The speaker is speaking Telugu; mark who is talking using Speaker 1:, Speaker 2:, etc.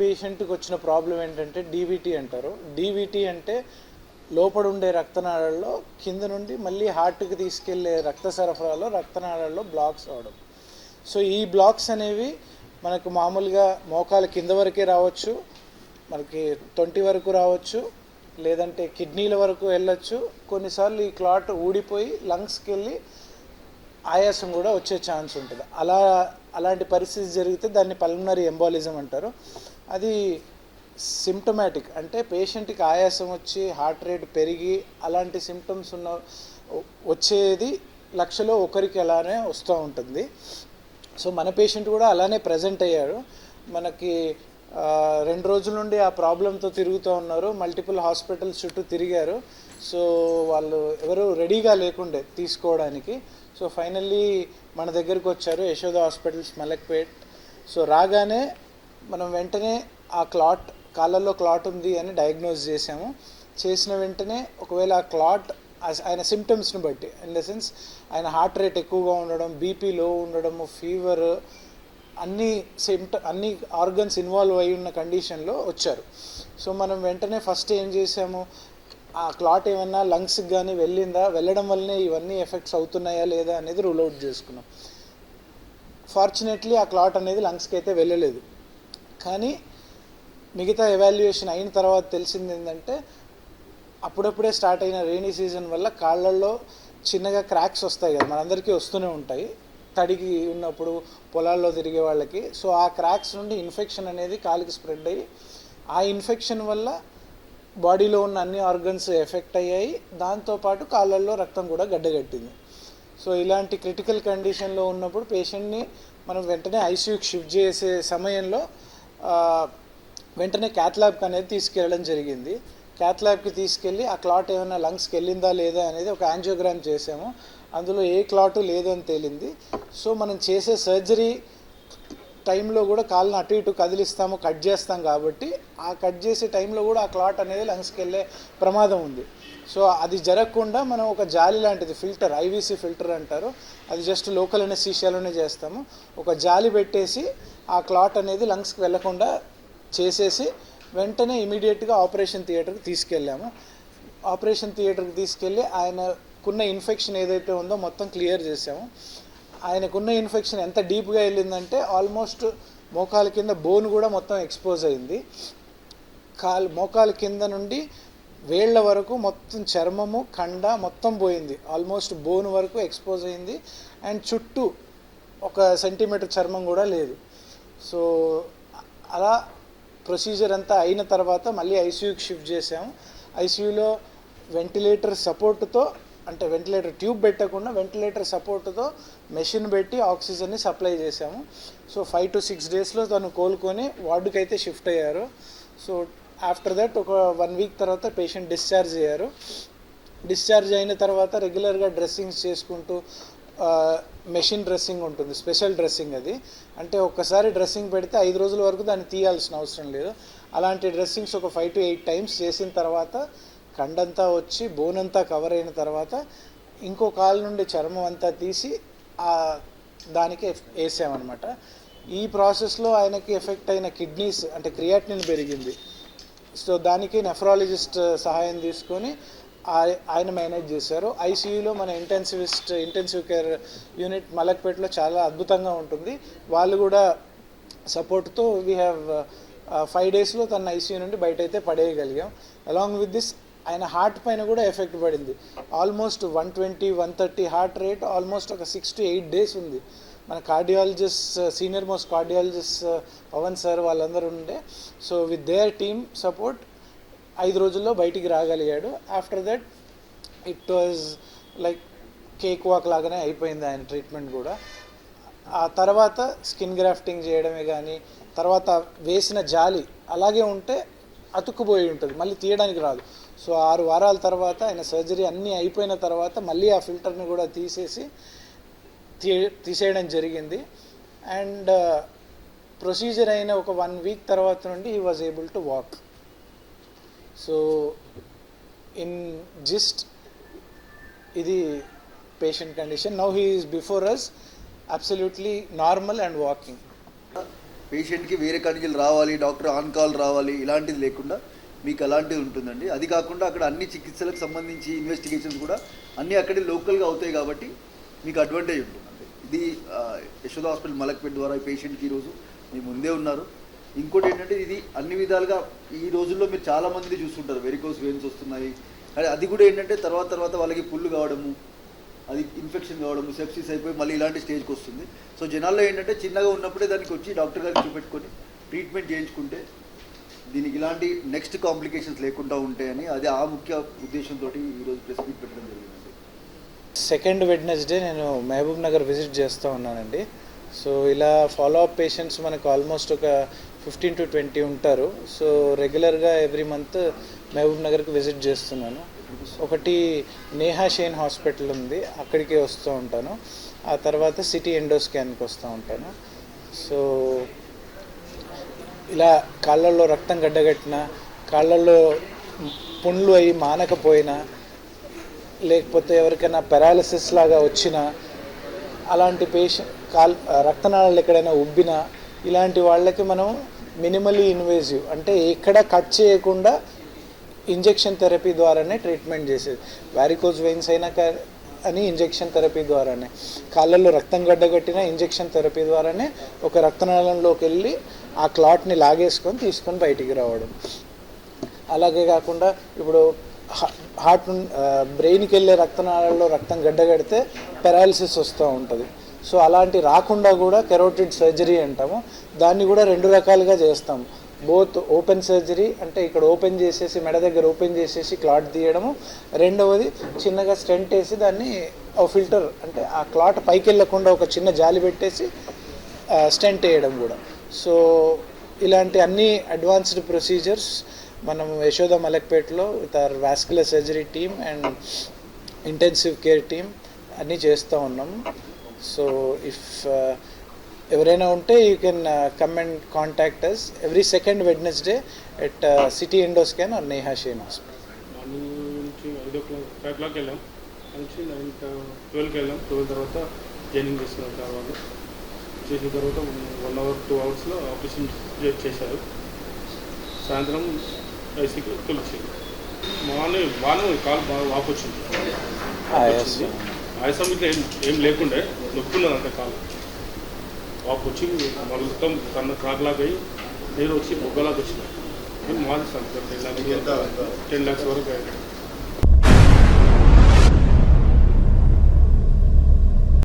Speaker 1: పేషెంట్కి వచ్చిన ప్రాబ్లం ఏంటంటే డీవీటీ అంటారు. డీవీటీ అంటే లోపల ఉండే రక్తనాళాల్లో కింద నుండి మళ్ళీ హార్ట్కి తీసుకెళ్ళే రక్త సరఫరాలో రక్తనాళాల్లో బ్లాక్స్ అవడం సో ఈ బ్లాక్స్ అనేవి మనకు మామూలుగా మోకాల కింద వరకే రావచ్చు మనకి తొంటి వరకు రావచ్చు లేదంటే కిడ్నీల వరకు వెళ్ళొచ్చు. కొన్నిసార్లు ఈ క్లాట్ ఊడిపోయి లంగ్స్కి వెళ్ళి ఆయాసం కూడా వచ్చే ఛాన్స్ ఉంటుంది. అలా అలాంటి పరిస్థితి జరిగితే దాన్ని పల్మనరీ ఎంబాలిజం అంటారు. అది సిమ్టమాటిక్ అంటే పేషెంట్కి ఆయాసం వచ్చి హార్ట్ రేట్ పెరిగి అలాంటి సిమ్టమ్స్ ఉన్న వచ్చేది లక్షలో ఒకరికి అలానే వస్తూ ఉంటుంది. సో మన పేషెంట్ కూడా అలానే ప్రజెంట్ అయ్యారు. మనకి రెండు రోజుల నుండి ఆ ప్రాబ్లంతో తిరుగుతూ ఉన్నారు. మల్టిపుల్ హాస్పిటల్స్ చుట్టూ తిరిగారు. సో వాళ్ళు ఎవరు రెడీగా లేకుండే తీసుకోవడానికి. సో ఫైనల్లీ మన దగ్గరికి వచ్చారు యశోద హాస్పిటల్స్ మలక్పేట్. సో రాగానే మనం వెంటనే ఆ క్లాట్ కాళ్ళల్లో క్లాట్ ఉంది అని డయాగ్నోజ్ చేసాము. చేసిన వెంటనే ఒకవేళ ఆ క్లాట్ ఆయన సిమ్టమ్స్ని బట్టి ఇన్ ద సెన్స్ ఆయన హార్ట్ రేట్ ఎక్కువగా ఉండడం బీపీ లో ఉండడము ఫీవర్ అన్ని సిమ్ట అన్ని ఆర్గన్స్ ఇన్వాల్వ్ అయి ఉన్న కండిషన్లో వచ్చారు. సో మనం వెంటనే ఫస్ట్ ఏం చేసాము? ఆ క్లాట్ ఏమన్నా లంగ్స్కి కానీ వెళ్ళిందా? వెళ్ళడం వల్లనే ఇవన్నీ ఎఫెక్ట్స్ అవుతున్నాయా లేదా అనేది రూల్ అవుట్ చేసుకున్నాం. ఫార్చునేట్లీ ఆ క్లాట్ అనేది లంగ్స్కి అయితే వెళ్ళలేదు. కానీ మిగతా ఎవాల్యుయేషన్ అయిన తర్వాత తెలిసింది ఏంటంటే అప్పుడప్పుడే స్టార్ట్ అయిన రెయినీ సీజన్ వల్ల కాళ్ళల్లో చిన్నగా క్రాక్స్ వస్తాయి కదా మనందరికీ వస్తూనే ఉంటాయి. తడికి ఉన్నప్పుడు పొలాల్లో తిరిగే వాళ్ళకి. సో ఆ క్రాక్స్ నుండి ఇన్ఫెక్షన్ అనేది కాలికి స్ప్రెడ్ అయ్యి ఆ ఇన్ఫెక్షన్ వల్ల బాడీలో ఉన్న అన్ని ఆర్గన్స్ ఎఫెక్ట్ అయ్యాయి. దాంతోపాటు కాళ్ళల్లో రక్తం కూడా గడ్డగట్టింది. సో ఇలాంటి క్రిటికల్ కండిషన్లో ఉన్నప్పుడు పేషెంట్ని మనం వెంటనే ఐసీయూకి షిఫ్ట్ చేసే సమయంలో వెంటనే క్యాత్ ల్యాబ్కి అనేది తీసుకెళ్ళడం జరిగింది. క్యాత్ ల్యాబ్కి తీసుకెళ్ళి ఆ క్లాట్ ఏమైనా లంగ్స్కి వెళ్ళిందా లేదా అనేది ఒక యాంజియోగ్రామ్ చేసాము. అందులో ఏ క్లాటు లేదని తేలింది. సో మనం చేసే సర్జరీ టైంలో కూడా కాళ్ళని అటు ఇటు కదిలిస్తాము కట్ చేస్తాం కాబట్టి ఆ కట్ చేసే టైంలో కూడా ఆ క్లాట్ అనేది లంగ్స్కి వెళ్ళే ప్రమాదం ఉంది. సో అది జరగకుండా మనం ఒక జాలి లాంటిది ఫిల్టర్ ఐవీసీ ఫిల్టర్ అంటారు. అది జస్ట్ లోకల్ అనెస్థీషియాలోనే చేస్తాము. ఒక జాలి పెట్టేసి ఆ క్లాట్ అనేది లంగ్స్కి వెళ్ళకుండా చేసేసి వెంటనే ఇమీడియట్గా ఆపరేషన్ థియేటర్కి తీసుకెళ్ళాము. ఆపరేషన్ థియేటర్కి తీసుకెళ్ళి ఆయనకున్న ఇన్ఫెక్షన్ ఏదైతే ఉందో మొత్తం క్లియర్ చేసాము. ఆయనకున్న ఇన్ఫెక్షన్ ఎంత డీప్గా వెళ్ళిందంటే ఆల్మోస్ట్ మోకాల కింద బోన్ కూడా మొత్తం ఎక్స్పోజ్ అయింది. కాలు మోకాల కింద నుండి వేళ్ళ వరకు మొత్తం చర్మము కండ మొత్తం పోయింది. ఆల్మోస్ట్ బోన్ వరకు ఎక్స్పోజ్ అయింది. అండ్ చుట్టూ ఒక సెంటీమీటర్ చర్మం కూడా లేదు. సో అలా ప్రొసీజర్ అంతా అయిన తర్వాత మళ్ళీ ఐసీయూకి షిఫ్ట్ చేసాము ఐసీయూలో వెంటిలేటర్ సపోర్ట్తో అంటే వెంటిలేటర్ ట్యూబ్ పెట్టకుండా వెంటిలేటర్ సపోర్ట్తో మెషిన్ పెట్టి ఆక్సిజన్ని సప్లై చేసాము సో ఫైవ్ టు సిక్స్ డేస్లో తను కోలుకొని వార్డుకి అయితే షిఫ్ట్ అయ్యారు. సో ఆఫ్టర్ దట్ ఒక వన్ వీక్ తర్వాత పేషెంట్ డిశ్చార్జ్ అయ్యారు. డిశ్చార్జ్ అయిన తర్వాత రెగ్యులర్గా డ్రెస్సింగ్స్ చేసుకుంటూ మెషిన్ డ్రెస్సింగ్ ఉంటుంది స్పెషల్ డ్రెస్సింగ్ అది. అంటే ఒక్కసారి డ్రెస్సింగ్ పెడితే ఐదు రోజుల వరకు దాన్ని తీయాల్సిన అవసరం లేదు. అలాంటి డ్రెస్సింగ్స్ ఒక ఫైవ్ టు ఎయిట్ టైమ్స్ చేసిన తర్వాత కండంతా వచ్చి బోన్ అంతా కవర్ అయిన తర్వాత ఇంకో కాలు నుండి చర్మం అంతా తీసి ఆ దానికి వేసామన్నమాట. ఈ ప్రాసెస్లో ఆయనకి ఎఫెక్ట్ అయిన కిడ్నీస్ అంటే క్రియాటినిన్ పెరిగింది. సో దానికి నెఫ్రాలజిస్ట్ సహాయం తీసుకొని ఆయన మేనేజ్ చేశారు. ఐసీయూలో మన ఇంటెన్సివిస్ట్ ఇంటెన్సివ్ కేర్ యూనిట్ మలక్పేటలో చాలా అద్భుతంగా ఉంటుంది. వాళ్ళు కూడా సపోర్ట్తో వీ హ్యావ్ ఫైవ్ డేస్లో తన ఐసీయూ నుండి బయట అయితే పడేయగలిగాం. అలాంగ్ విత్ దిస్ ఆయన హార్ట్ పైన కూడా ఎఫెక్ట్ పడింది. Almost one twenty one thirty heart rate almost ఒక సిక్స్ టు ఎయిట్ డేస్ ఉంది. మన cardiologist senior most cardiologist Pavan sir వాళ్ళందరూ ఉండే. So with their team support ఐదు రోజుల్లో బయటికి రాగలిగాడు. After that it was like cake walk లాగానే అయిపోయింది ఆయన ట్రీట్మెంట్ కూడా. ఆ తర్వాత స్కిన్ గ్రాఫ్టింగ్ చేయడమే కానీ తర్వాత వేసిన జాలి అలాగే ఉంటే అతుక్కుపోయి ఉంటుంది. మళ్ళీ తీయడానికి రాదు. సో ఆరు వారాల తర్వాత ఆయన సర్జరీ అన్నీ అయిపోయిన తర్వాత మళ్ళీ ఆ ఫిల్టర్ని కూడా తీసేసి తీ తీసేయడం జరిగింది. అండ్ uh, ప్రొసీజర్ అయిన ఒక వన్ వీక్ తర్వాత నుండి he was able to walk. So in gist ఇది patient condition. Now he is before us absolutely normal and walking.
Speaker 2: పేషెంట్కి వేరే కండిషన్ రావాలి డాక్టర్ ఆన్ కాల్ రావాలి ఇలాంటిది లేకుండా మీకు అలాంటిది ఉంటుందండి. అది కాకుండా అక్కడ అన్ని చికిత్సలకు సంబంధించి ఇన్వెస్టిగేషన్స్ కూడా అన్నీ అక్కడే లోకల్గా అవుతాయి కాబట్టి మీకు అడ్వాంటేజ్ ఉంటుందండి. ఇది యశోద హాస్పిటల్ మలక్పేట్ ద్వారా ఈ పేషెంట్కి ఈరోజు మీ ముందే ఉన్నారు. ఇంకోటి ఏంటంటే ఇది అన్ని విధాలుగా ఈ రోజుల్లో మీరు చాలా మంది చూస్తుంటారు. వెరికోస్ వెయిన్స్ వస్తున్నాయి. కానీ అది కూడా ఏంటంటే తర్వాత తర్వాత వాళ్ళకి పుల్లు కావడము అది ఇన్ఫెక్షన్ కావడము సెప్సిస్ అయిపోయి మళ్ళీ ఇలాంటి స్టేజ్కి వస్తుంది. సో జనాల్లో ఏంటంటే చిన్నగా ఉన్నప్పుడే దానికి వచ్చి డాక్టర్ గారికి చూపెట్టుకొని ట్రీట్మెంట్ చేయించుకుంటే దీనికి ఇలాంటి నెక్స్ట్ కాంప్లికేషన్స్ లేకుండా ఉంటాయని అది ఆ ముఖ్య ఉద్దేశంతో ఈరోజు ప్రెస్ మీట్ పెట్టడం జరిగింది.
Speaker 1: సెకండ్ వెడ్నెస్డే నేను మహబూబ్ నగర్ విజిట్ చేస్తూ ఉన్నానండి. సో ఇలా ఫాలో అప్ పేషెంట్స్ మనకు ఆల్మోస్ట్ ఒక ఫిఫ్టీన్ టు ట్వంటీ ఉంటారు. సో రెగ్యులర్గా ఎవ్రీ మంత్ మహబూబ్ నగర్కి విజిట్ చేస్తున్నాను. ఒకటి నేహా షేన్ హాస్పిటల్ ఉంది. అక్కడికి వస్తూ ఉంటాను. ఆ తర్వాత సిటీ ఎండో స్కాన్కి వస్తూ ఉంటాను. సో ఇలా కాళ్ళల్లో రక్తం గడ్డగట్టిన కాళ్ళల్లో పుండ్లు అయి మానకపోయినా లేకపోతే ఎవరికైనా పెరాలసిస్ లాగా వచ్చినా అలాంటి పేషెంట్ కాల్ రక్తనాళాలు ఎక్కడైనా ఉబ్బినా ఇలాంటి వాళ్ళకి మనం మినిమలీ ఇన్వేజివ్ అంటే ఎక్కడ కట్ చేయకుండా ఇంజెక్షన్ థెరపీ ద్వారానే ట్రీట్మెంట్ చేసేది. వ్యారికోజ్ వెయిన్స్ అయినా కా- అని ఇంజెక్షన్ థెరపీ ద్వారానే. కాళ్ళల్లో రక్తం గడ్డగట్టిన ఇంజెక్షన్ థెరపీ ద్వారానే ఒక రక్తనాళంలోకి వెళ్ళి ఆ క్లాట్ని లాగేసుకొని తీసుకొని బయటికి రావడం. అలాగే కాకుండా ఇప్పుడు హార్ట్ బ్రెయిన్కి వెళ్ళే రక్తనాళాల్లో రక్తం గడ్డగడితే పెరాలిసిస్ వస్తూ ఉంటుంది. సో అలాంటి రాకుండా కూడా కెరోటిడ్ సర్జరీ అంటాము. దాన్ని కూడా రెండు రకాలుగా చేస్తాము బోత్ ఓపెన్ సర్జరీ అంటే ఇక్కడ ఓపెన్ చేసేసి మెడ దగ్గర ఓపెన్ చేసేసి క్లాట్ తీయడము. రెండవది చిన్నగా స్టెంట్ వేసి దాన్ని ఫిల్టర్ అంటే ఆ క్లాట్ పైకి వెళ్ళకుండా ఒక చిన్న జాలి పెట్టేసి స్టెంట్ వేయడం కూడా. సో ఇలాంటి అన్ని అడ్వాన్స్డ్ ప్రొసీజర్స్ మనం Yashoda మలక్పేటలో with our vascular surgery team and intensive care team అన్నీ చేస్తూ ఉన్నాం. సో ఇఫ్ uh, ఎవరైనా ఉంటే you can come and contact us every second Wednesday at city ఇండోస్ క్యాన్ ఆర్ నేహా షేన్ హాస్పిటల్
Speaker 3: వెళ్ళాం. నుంచి నైన్ ట్వెల్వ్కి వెళ్ళాం. ట్వెల్వ్ తర్వాత జాయినింగ్ చేసుకున్నాం సార్ చేసిన తర్వాత వన్ అవర్ టూ అవర్స్లో ఆపరేషన్ చేశారు. సాయంత్రం ఐసీకి తొలిచారు మార్నింగ్ బాగానే కాలు బాగా వాపు వచ్చింది. వచ్చింది. ఆయాసం ఇట్లా ఏం ఏం లేకుండే నొప్పి ఉన్నది అంత కాలు. వాపు వచ్చి మొత్తం కన్న క్రాక్లాగా అయ్యి నీరు వచ్చి బొగ్గలాగా వచ్చింది మాది sir ten lakhs ten lakhs వరకు అయ్యింది